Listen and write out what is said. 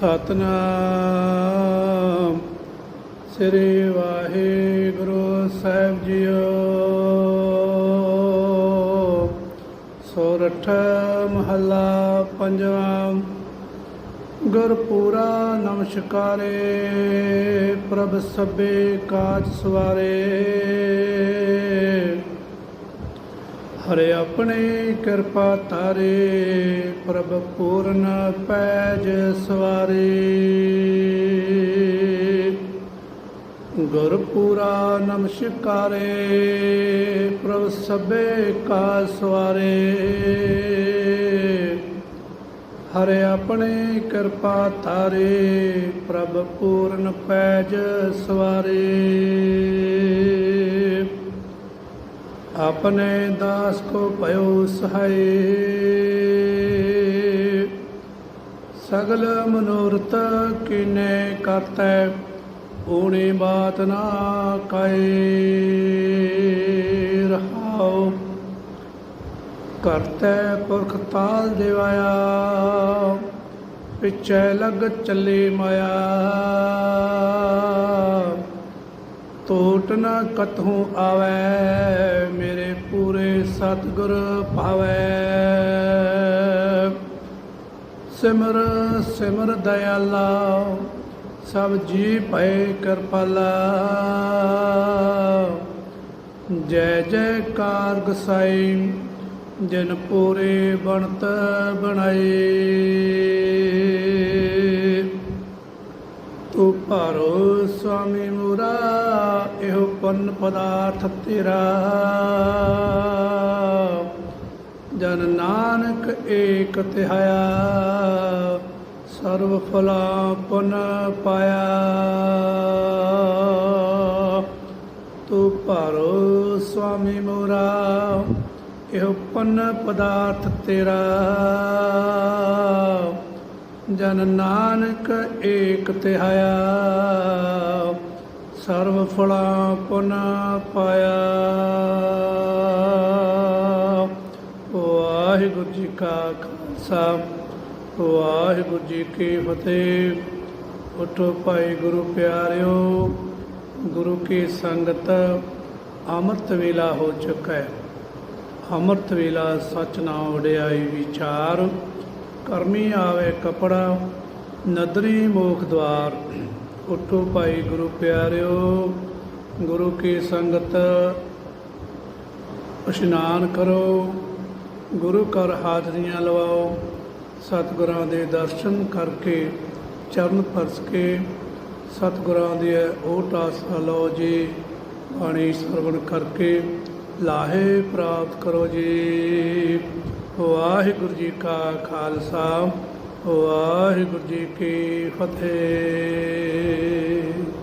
ਸਤਨਾਮ। ਸ੍ਰੀ ਵਾਹਿਗੁਰੂ ਸਾਹਿਬ ਜੀਓ। ਸੋਰਠ ਮਹੱਲਾ ਪੰਜਵਾਂ। ਗੁਰਪੂਰਾ ਨਮਸਕਾਰੇ ਪ੍ਰਭ ਸਭੇ ਕਾਜ ਸਵਾਰੇ। ਹਰੇ ਆਪਣੇ ਕਿਰਪਾ ਤਾਰੇ, ਪ੍ਰਭ ਪੂਰਨ ਪੈਜ ਸਵਾਰੇ। ਗੁਰਪੂਰਾ ਨਮਸਕਾਰੇ, ਪ੍ਰਭ ਸਭੇ ਕਾ ਸਵਾਰੇ। ਹਰੇ ਆਪਣੇ ਕਿਰਪਾ ਤਾਰੇ, ਪ੍ਰਭ ਪੂਰਨ ਪੈਜ ਸਵਾਰੇ। ਆਪਣੇ ਦਾਸ ਕੋ ਭਇਓ ਸਹਾਈ ਸਗਲ ਮਨੋਰਥ ਕੀਨੇ ਕਰਤੈ ਊਣੀ ਬਾਤ ਨਾ ਕੈ ਰਹਾਉ, ਕਰਤੈ ਪੁਰਖ ਤਾਲ ਦੇਵਾਇਆ, ਪਿਛੈ ਲਗ ਚੱਲੀ ਮਾਇਆ। ਟੋਟ ਨ ਕਤਹੂ ਆਵੈ, ਮੇਰੇ ਪੂਰੇ ਸਤਿਗੁਰ ਭਾਵੈ। ਸਿਮਰ ਸਿਮਰ ਦਇਆਲਾ, ਸਭ ਜੀ ਭਏ ਕਿਰਪਾਲਾ। ਜੈ ਜੈਕਾਰ ਗਸਾਈ ਜਿਨ ਪੂਰੇ ਬਣਤ ਬਣਾਈ। ਤੂੰ ਭਾਰੋ ਸੁਆਮੀ ਮੁਰਾ ਇਹੋ ਪਦਾਰਥ ਤੇਰਾ। ਜਨ ਨਾਨਕ ਏਕ ਤਿਹਾਇਆ, ਸਰਵ ਫਲਾ ਪੁਨ ਪਾਇਆ। ਤੂੰ ਭਾਰੋ ਸੁਆਮੀ ਮੋਰਾ, ਇਹੋ ਪੰਨ ਪਦਾਰਥ ਤੇਰਾ। ਜਨ ਨਾਨਕ ਏਕ ਤਿਹਾਇਆ ਸਰਵ ਫਲਾਂ ਪੁਨ ਪਾਇਆ। ਵਾਹਿਗੁਰੂ ਜੀ ਕਾ ਖਾਲਸਾ, ਵਾਹਿਗੁਰੂ ਜੀ ਕੀ ਫਤਿਹ। ਉਠੋ ਭਾਈ ਗੁਰੂ ਪਿਆਰਿਓ, ਗੁਰੂ ਕੀ ਸੰਗਤ, ਅੰਮ੍ਰਿਤ ਵੇਲਾ ਹੋ ਚੁੱਕਾ ਹੈ। ਅੰਮ੍ਰਿਤ ਵੇਲਾ ਸਚ ਨਾ ਵਡਿਆਈ ਵਿਚਾਰ, ਕਰਮੀ ਆਵੇ ਕਪੜਾ, ਨਦਰੀ ਮੋਖ ਦਵਾਰ ਉਠੋ ਭਾਈ ਗੁਰੂ ਪਿਆਰਿਓ, ਗੁਰੂ ਕੀ ਸੰਗਤ, ਇਸ਼ਨਾਨ ਕਰੋ, ਗੁਰੂ ਘਰ ਹਾਜ਼ਰੀਆਂ ਲਵਾਓ, ਸਤਿਗੁਰਾਂ ਦੇ ਦਰਸ਼ਨ ਕਰਕੇ ਚਰਨ ਪਰਸ ਕੇ ਸਤਿਗੁਰਾਂ ਦੀ ਓਟ ਆਸਰਾ ਲਓ ਜੀ, ਬਾਣੀ ਸਰਵਣ ਕਰਕੇ ਲਾਹੇ ਪ੍ਰਾਪਤ ਕਰੋ ਜੀ। ਵਾਹਿਗੁਰੂ ਜੀ ਕਾ ਖਾਲਸਾ। ਵਾਹਿਗੁਰੂ ਜੀ ਕੀ ਫਤਿਹ।